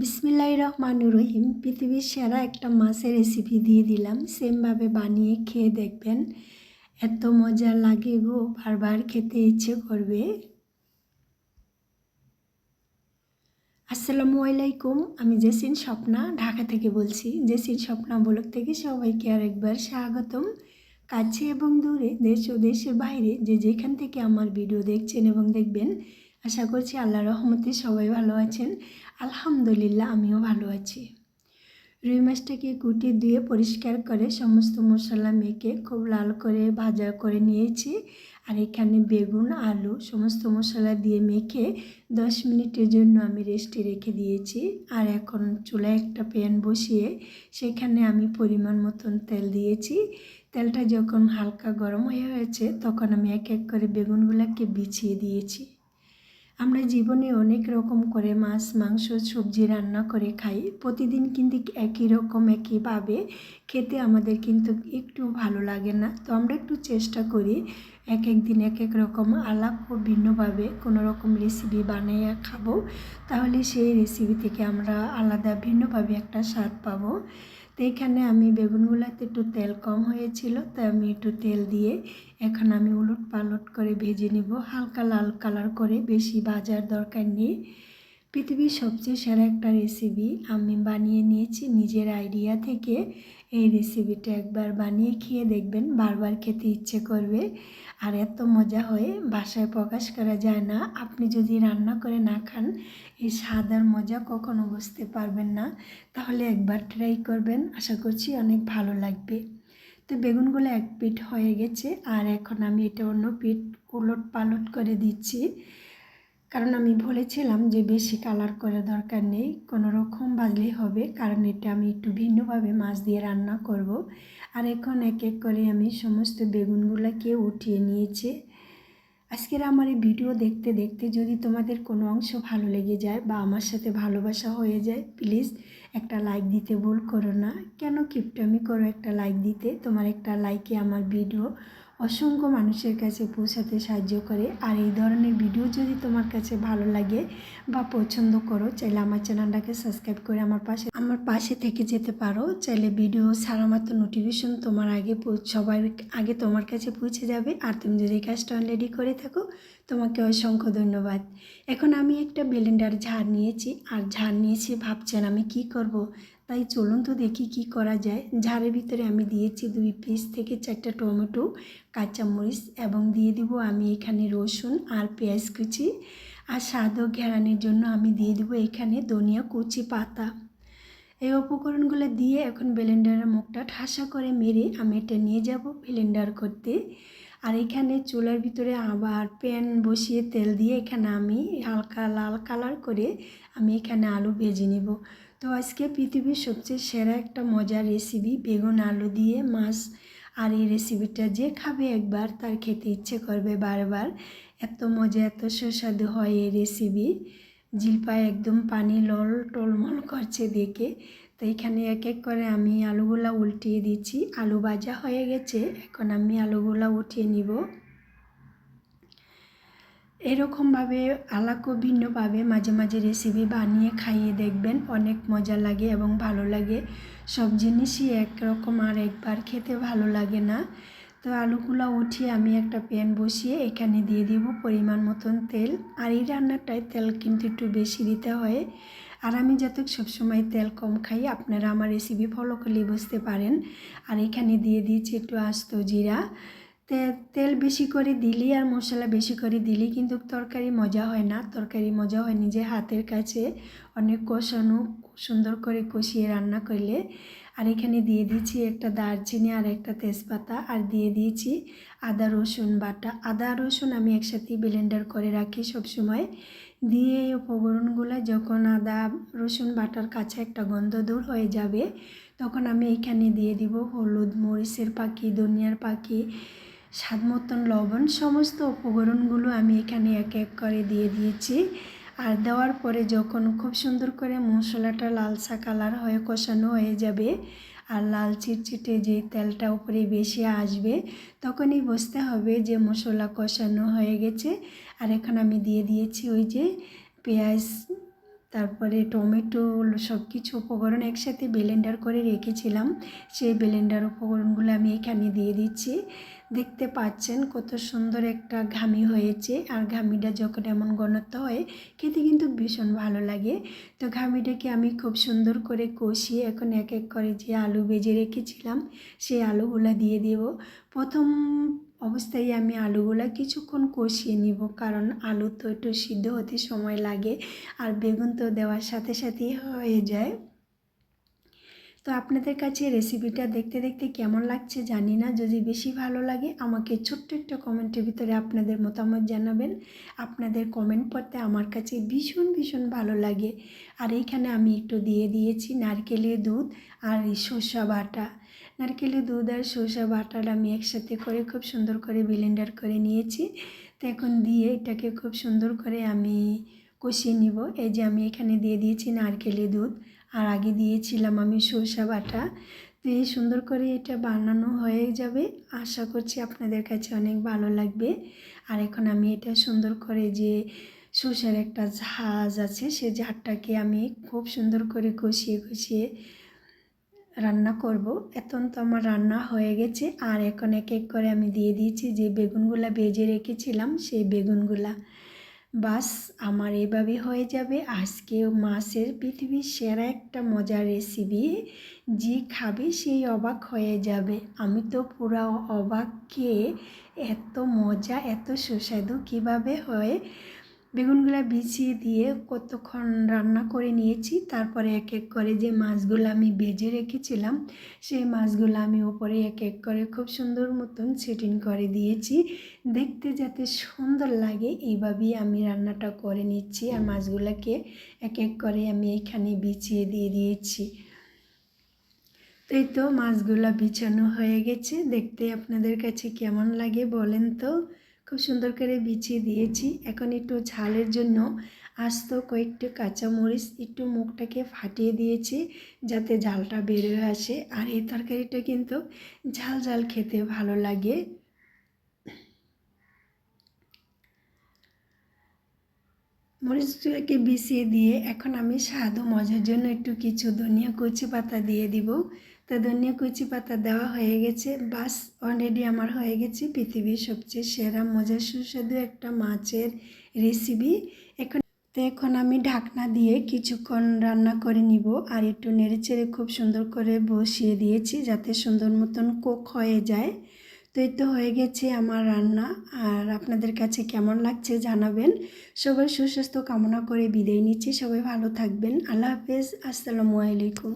বিসমিল্লাহ রহমান রহিম। পৃথিবীর সেরা একটা মাছের রেসিপি দিয়ে দিলাম। সেমভাবে বানিয়ে খেয়ে দেখবেন। এত মজা লাগে গো, বারবার খেতে ইচ্ছে করবে। আসসালামু আলাইকুম, আমি জেসিন স্বপ্না, ঢাকা থেকে বলছি। জেসিন স্বপ্না ব্লক থেকে সবাইকে আরেকবার স্বাগতম। কাছে এবং দূরে, দেশ ও দেশের বাইরে, যে যেখান থেকে আমার ভিডিও দেখছেন এবং দেখবেন, আশা করছি আল্লাহ রহমতে সবাই ভালো আছেন। আলহামদুলিল্লাহ, আমিও ভালো আছি। রুই মাছটাকে কুটি দিয়ে পরিষ্কার করে সমস্ত মশলা মেখে খুব লাল করে ভাজা করে নিয়েছি। আর এখানে বেগুন, আলু সমস্ত মশলা দিয়ে মেখে দশ মিনিটের জন্য আমি রেস্টে রেখে দিয়েছি। আর এখন চুলায় একটা প্যান বসিয়ে সেখানে আমি পরিমাণ মতন তেল দিয়েছি। তেলটা যখন হালকা গরম হয়ে হয়েছে, তখন আমি এক এক করে বেগুনগুলোকে বিছিয়ে দিয়েছি। আমরা জীবনে অনেক রকম করে মাছ, মাংস, সবজি রান্না করে খাই। প্রতিদিন কিন্তু একই রকম, একইভাবে খেতে আমাদের কিন্তু একটু ভালো লাগে না। তো আমরা একটু চেষ্টা করি এক এক দিন এক এক রকম আলাপ ও ভিন্নভাবে কোনো রকম রেসিপি বানিয়ে খাব। তাহলে সেই রেসিপি থেকে আমরা আলাদা ভিন্নভাবে একটা স্বাদ পাবো। তো এখানে আমি বেগুনগুলাতে একটু তেল কম হয়েছিল, তাই আমি একটু তেল দিয়ে এখন আমি উলট পালট করে ভেজে নেব। হালকা লাল কালার করে, বেশি ভাজার দরকার নেই। পৃথিবীর সবচেয়ে সেরা একটা রেসিপি আমি বানিয়ে নিয়েছি নিজের আইডিয়া থেকে। এই রেসিপিটা একবার বানিয়ে খেয়ে দেখবেন, বারবার খেতে ইচ্ছে করবে। আর এত মজা হয়ে বাসায় প্রকাশ করা যায় না। আপনি যদি রান্না করে না খান, এই স্বাদ আর মজা কখনো বুঝতে পারবেন না। তাহলে একবার ট্রাই করবেন। আশা করছি অনেক ভালো লাগবে। তো বেগুনগুলো এক পিঠ হয়ে গেছে, আর এখন আমি এটা অন্য পিঠ উলট পালট করে দিচ্ছি। কারণ আমি বলেছিলাম যে বেশি কালার করে দরকার নেই কোনো রকম বাজলেই হবে, কারণ এটা আমি একটু ভিন্নভাবে মাছ দিয়ে রান্না করব। আর এখন এক এক করে আমি সমস্ত বেগুনগুলোকে উঠিয়ে নিয়েছি। আজকের আমার এই ভিডিও দেখতে দেখতে যদি তোমাদের কোনো অংশ ভালো লেগে যায় বা আমার সাথে ভালোবাসা হয়ে যায়, প্লিজ একটা লাইক দিতে ভুল করো না। কেন কিপটামি করো একটা লাইক দিতে? তোমার একটা লাইকে আমার ভিডিও অসংখ্য মানুষের কাছে পৌঁছাতে সাহায্য করে। আর এই ধরনের ভিডিও যদি তোমার কাছে ভালো লাগে বা পছন্দ করো, চাইলে আমার চ্যানেলটাকে সাবস্ক্রাইব করে আমার পাশে আমার পাশে থেকে যেতে পারো। চাইলে ভিডিও ছাড়া মাত্র নোটিফিকেশন তোমার আগে সবার আগে তোমার কাছে পৌঁছে যাবে। আর তুমি যদি এই কাজটা অলরেডি করে থাকো তোমাকে অসংখ্য ধন্যবাদ। এখন আমি একটা ব্লেন্ডার ঝাড় নিয়েছি, আর ঝাড় নিয়েছি ভাবছেন আমি কি করব। তাই চলুন তো দেখি কি করা যায়। ঝাড়ের ভিতরে আমি দিয়েছি দুই পিস থেকে চারটা টমেটো, কাঁচামরিচ এবং দিয়ে দিব আমি এখানে রসুন আর পেঁয়াজ কুচি। আর স্বাদ ও ঘেরানোর জন্য আমি দিয়ে দেবো এখানে ধনিয়া কুচি পাতা। এই উপকরণগুলো দিয়ে এখন ব্লেন্ডারের মুখটা ঠাসা করে মেরে আমি এটা নিয়ে যাব ব্লেন্ডার করতে। আর এখানে চুলার ভিতরে আবার প্যান বসিয়ে তেল দিয়ে এখানে আমি হালকা লাল কালার করে আমি এখানে আলু ভেজে নেব। তো আজকে পৃথিবীর সবচেয়ে সেরা একটা মজার রেসিপি বেগুন আলু দিয়ে মাছ। আর এই রেসিপিটা যে খাবে একবার তার খেতে ইচ্ছে করবে বারবার। এত মজা, এত সুস্বাদু হয় এই রেসিপি জিলপায় একদম পানি লল টলমল করছে দেখে। তো এখানে এক এক করে আমি আলুগুলা উল্টিয়ে দিচ্ছি। আলু ভাজা হয়ে গেছে, এখন আমি আলুগুলা উঠিয়ে নিব। এরকমভাবে আলাকো ভিন্নভাবে মাঝে মাঝে রেসিপি বানিয়ে খাইয়ে দেখবেন। অনেক মজা লাগে এবং ভালো লাগে। সব জিনিসই একরকম আর একবার খেতে ভালো লাগে না। তো আলুগুলো উঠিয়ে আমি একটা প্যান বসিয়ে এখানে দিয়ে দিব পরিমাণ মতন তেল। আর এই রান্নাটায় তেল কিন্তু একটু বেশি দিতে হয়। আর আমি যাতে সবসময় তেল কম খাই, আপনারা আমার রেসিপি ফলো করলে বুঝতে পারেন। আর এখানে দিয়ে দিয়েছি একটু আস্ত জিরা। তেল বেশি করে দিলি আর মশলা বেশি করে দিলি কিন্তু তরকারি মজা হয় না। তরকারি মজা হয় নিজে হাতের কাছে। অনেক কষানো, সুন্দর করে কষিয়ে রান্না করলে। আর এখানে দিয়ে দিয়েছি একটা দারচিনি আর একটা তেজপাতা। আর দিয়ে দিয়েছি আদা রসুন বাটা। আদা রসুন আমি একসাথে ব্লেন্ডার করে রাখি সব সময় দিয়ে এই উপকরণগুলো যখন আদা, রসুন বাটার কাছে একটা গন্ধ দূর হয়ে যাবে, তখন আমি এখানে দিয়ে দিব হলুদ, মরিচের পাখি, ধনিয়ার পাখি, স্বাদ মতন লবণ, সমস্ত উপকরণগুলো আমি এখানে এক এক করে দিয়ে দিয়েছি। আর দেওয়ার পরে যখন খুব সুন্দর করে মশলাটা লালসা কালার হয়ে কষানো হয়ে যাবে আর লাল চিটচিটে যে তেলটা উপরে বেশি আসবে, তখনই বুঝতে হবে যে মশলা কষানো হয়ে গেছে। আর এখন আমি দিয়ে দিয়েছি ওই যে পেঁয়াজ তারপরে টমেটো সব কিছু উপকরণ একসাথে ব্লেন্ডার করে রেখেছিলাম। সেই ব্লেন্ডার উপকরণগুলো আমি এখানে দিয়ে দিচ্ছি। দেখতে পাচ্ছেন কত সুন্দর একটা ঘামি হয়েছে। আর ঘামিটা যখন এমন ঘনত্ব হয়, খেতে কিন্তু ভীষণ ভালো লাগে। তো ঘামিটাকে আমি খুব সুন্দর করে কষিয়ে এখন এক এক করে যে আলু বেজে রেখেছিলাম, সেই আলুগুলো দিয়ে দেব। প্রথম অবস্থায় আমি আলুগুলো কিছুক্ষণ কষিয়ে নিব, কারণ আলু তো একটু সিদ্ধ হতে সময় লাগে আর বেগুন তো দেওয়ার সাথে সাথেই হয়ে যায়। তো আপনাদের কাছে রেসিপিটা দেখতে দেখতে কেমন লাগছে জানি না। যদি বেশি ভালো লাগে, আমাকে ছোট্ট একটা কমেন্টের ভিতরে আপনাদের মতামত জানাবেন। আপনাদের কমেন্ট পড়তে আমার কাছে ভীষণ ভীষণ ভালো লাগে। আর এইখানে আমি একটু দিয়ে দিয়েছি নারকেলের দুধ আর এই সর্ষা বাটা। নারকেলের দুধ আর সর্ষা বাটাটা আমি একসাথে করে খুব সুন্দর করে ব্লেন্ডার করে নিয়েছি। তো এখন দিয়ে এটাকে খুব সুন্দর করে আমি কষিয়ে নিব। এই যে আমি এখানে দিয়ে দিয়েছি নারকেলের দুধ। আর আগে দিয়েছিলাম আমি সরষা বাটা। তো এই সুন্দর করে এটা বানানো হয়ে যাবে। আশা করছি আপনাদের কাছে অনেক ভালো লাগবে। আর এখন আমি এটা সুন্দর করে যে সরষার একটা ঝাঁজ আছে, সে ঝাড়টাকে আমি খুব সুন্দর করে কষিয়ে কষিয়ে রান্না করব। এখন তো আমার রান্না হয়ে গেছে। আর এখন এক এক করে আমি দিয়ে দিয়েছি যে বেগুনগুলা বেজে রেখেছিলাম, সেই বেগুনগুলা। বাস আমার এভাবে হয়ে যাবে। আজকে মাছের পৃথিবীর সেরা একটা মজার রেসিপি যে খাবে সেই অবাক হয়ে যাবে। আমি তো পুরো অবাক খেয়ে এত মজা, এত সুস্বাদু কীভাবে হয়। বেগুনগুলো বিছিয়ে দিয়ে কতক্ষণ রান্না করে নিয়েছি, তারপরে এক এক করে যে মাছগুলো আমি বেজে রেখেছিলাম, সেই মাছগুলো আমি ওপরে এক এক করে খুব সুন্দর মতন সেটিং করে দিয়েছি। দেখতে যাতে সুন্দর লাগে, এইভাবেই আমি রান্নাটা করে নিচ্ছি আর মাছগুলোকে এক এক করে আমি এখানে বিছিয়ে দিয়ে দিয়েছি। তো এই তো মাছগুলো বিছানো হয়ে গেছে, দেখতে আপনাদের কাছে কেমন লাগে বলেন তো। খুব সুন্দর করে বিছিয়ে দিয়েছি। এখন একটু ঝালের জন্য আস্ত কয়েকটু কাঁচামরিচ একটু মুখটাকে ফাটিয়ে দিয়েছি যাতে ঝালটা বেরোয় আসে। আর এই তরকারিটা কিন্তু ঝাল ঝাল খেতে ভালো লাগে। মরিচটাকে বিছিয়ে দিয়ে এখন আমি স্বাদ ও মজার জন্য একটু কিছু ধনিয়া কচি পাতা দিয়ে দিব। তো ধনিয়া কুচি পাতা দেওয়া হয়ে গেছে। বাস অলরেডি আমার হয়ে গেছে পৃথিবীর সবচেয়ে সেরা, মজার সুস্বাদু একটা মাছের রেসিপি এখন তো এখন আমি ঢাকনা দিয়ে কিছুক্ষণ রান্না করে নিব আর একটু নেড়ে চেড়ে খুব সুন্দর করে বসিয়ে দিয়েছি যাতে সুন্দর মতন কোক হয়ে যায়। তো এই তো হয়ে গেছে আমার রান্না আর আপনাদের কাছে কেমন লাগছে জানাবেন। সবাই সুস্বাস্থ্য কামনা করে বিদায় নিচ্ছি। সবাই ভালো থাকবেন। আল্লাহ হাফেজ। আসসালামু আলাইকুম।